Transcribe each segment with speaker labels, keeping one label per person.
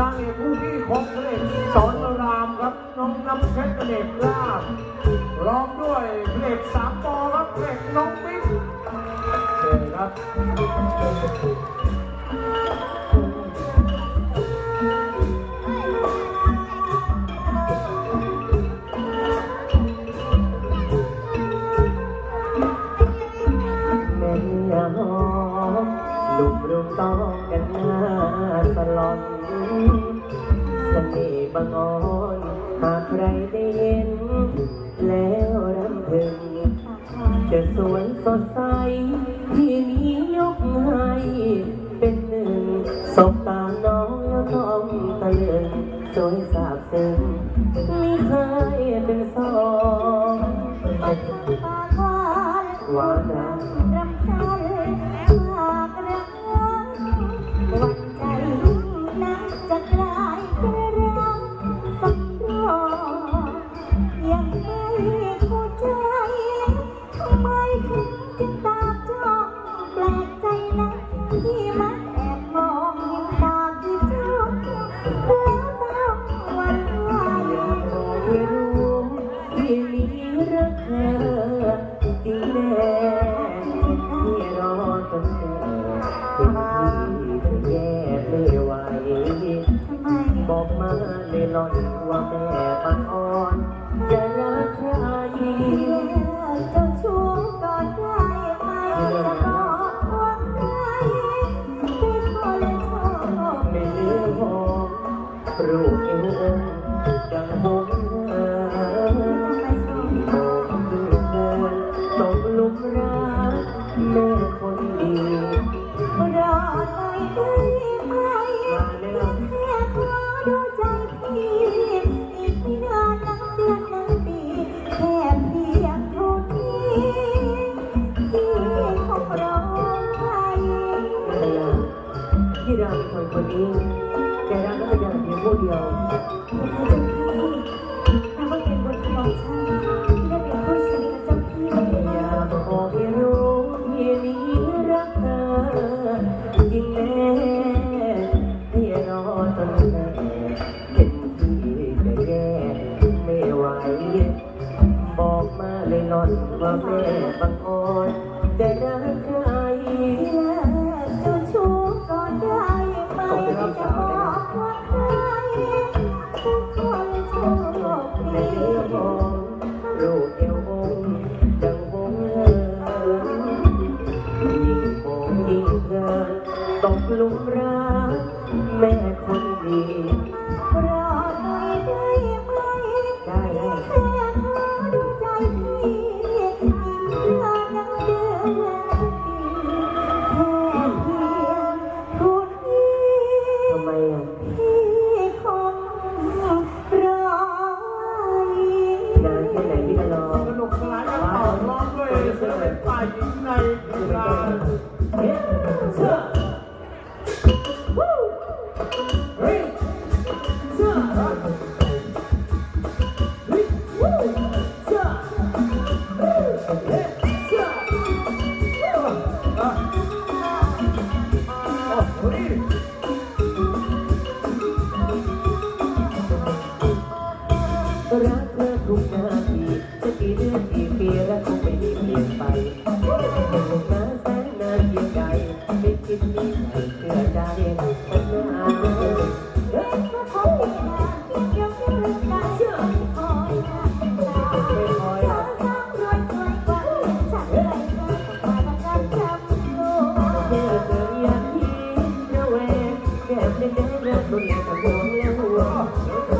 Speaker 1: นางเอกผู้ที่พบพระเอกสอนรามครับน้องน้ำเพชรเอกลาบร้องด้วยพระเกสามปอครับพระเกน้องบิ๊กเชิญครับ
Speaker 2: เสน่ห์บางอ่อนหากใครได้เห็น แล้วรำพึงจะสวนสดใสที่นี้ยกให้เป็นหนึ่งสบตาน้องแล้วต้องตะลึงสวยสาบซึ้งไม่เคยเป็นสอง
Speaker 3: หวาน
Speaker 2: น
Speaker 3: second หล่นว่า
Speaker 2: แม่ปังอ่อนจะรักใคร
Speaker 3: เจ้าชู้ก็ได้ไหมจะบอกว่าใครเป็นคนชอบ
Speaker 2: ไม่เลือกรูปเอวดังบุก ผู้เดียว
Speaker 3: แต่ว่าเป็นบทของฉันและเป็นผู้ชา
Speaker 2: ยจำที่อยาบอกให้
Speaker 3: รู้
Speaker 2: เพียงนี้รัก
Speaker 3: เธอยิ่ง
Speaker 2: แม้ที่รอ
Speaker 1: ตั้งแต่เป็น
Speaker 2: ที่จะแก้ไม่ไห
Speaker 3: วบอก
Speaker 2: มา
Speaker 3: เลยนอนว่า
Speaker 2: แม่บัง ทำไม
Speaker 3: อะ
Speaker 1: Right? 祝你们本次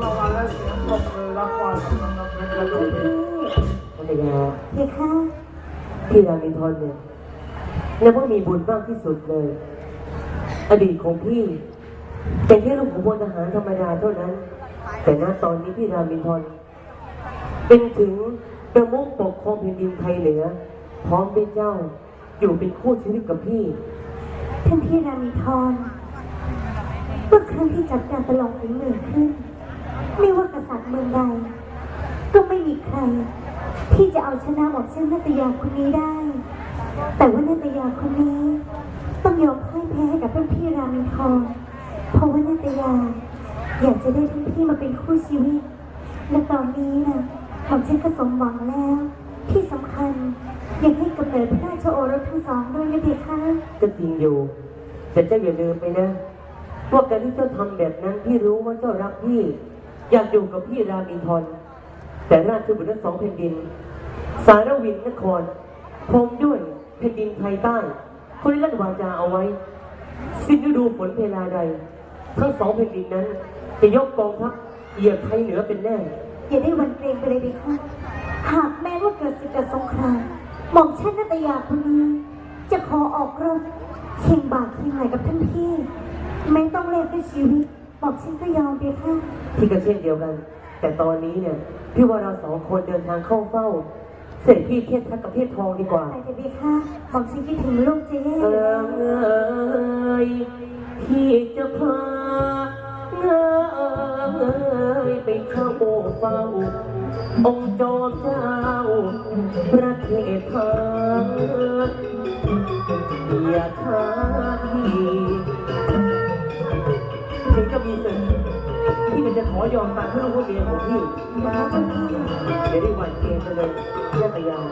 Speaker 1: รับว่าสำนักน้ำเพชรกระดูก
Speaker 3: พี่
Speaker 2: พัทยา
Speaker 3: เพคะ
Speaker 2: พี่รามินทรเนี่ยนับว่ามีบุญมากที่สุดเลย อดีตของพี่เป็นแค่ลูกของพลทหารธรรมดาเท่านั้น แต่ณตอนนี้พี่รามินทรเป็นถึงประมุขปกครองแผ่นดินไทยเหนือพร้อมเป็นเจ้าอยู่เป็นคู่ชีวิตกับพี่
Speaker 3: ท่านพี่รามีทรเมื่อครั้งที่จัดการประลองฝีมือขึ้น ไม่ว่ากษัตริย์เมืองใดก็ไม่มีใคร ที่จะเอาชนะหมอกเช่นนาตยาคนนี้ได้ แต่ว่านาตยาคนนี้ ต้องยอมพ่ายแพ้กับท่านพี่รามีทรเพราะว่านาตยา อยากจะได้ท่านพี่มาเป็นคู่ชีวิต และตอนนี้นะหมอกเช่นก็สมหวังแล้ว ที่สำคัญยากให้กำเนิดพระราชโอรสทั้งสองด้วยนะเพคะ
Speaker 2: ก็จริงอยู่ แต่เจ้าอย่าลืมไปนะว่าการที่เจ้าทำแบบนั้นพี่รู้ว่าเจ้ารักพี่ อยากอยู่กับพี่รามินทรแต่ราชบุตรทั้งสองแผ่นดิน สารวินนครพร้อมด้วยแผ่นดินไทยใต้คนที่ลั่นวาจาเอาไว้ สิ้นฤดูฝนเพลาใด ทั้งสองแผ่นดินนั้น จะยกกองทัพเหยียบไทยเหนือเป็นแน่
Speaker 3: อย่าได้วันเกรงไปเลยเพคะหากแม้ว่าเกิดศึกเกิดสงครามหม่อมชันนาตยาคนนี้จะขอออกรบเคียงบ่าเคียงไหลกับท่านพี่ ไม่ต้องแลกด้วยชีวิต หม่อมชันก็ยอมเพคะ
Speaker 2: ที่ก็เช่นเดียวกัน แต่ตอนนี้เนี่ยพี่ว่าเราสองคนเดินทางเข้าเฝ้า เสด็จพี่เทพทักกับเทพทองดีกว่า
Speaker 3: ไปเถอะเพคะหม่อมชันคิดถึงลูกจะแย่
Speaker 2: เอ
Speaker 3: อยู่แล้ว
Speaker 2: ยพี่จะพาเอยไปเข้าเฝ้าองค์จอมเจ้าประเทศไทยอย่าท้า เห็นจะมีศึกที่มันจะขอยอมตายเพื่อนผู้เรียของพี่
Speaker 3: เดี๋
Speaker 2: ยวได้วานเกมไปเลยแยกไปยาว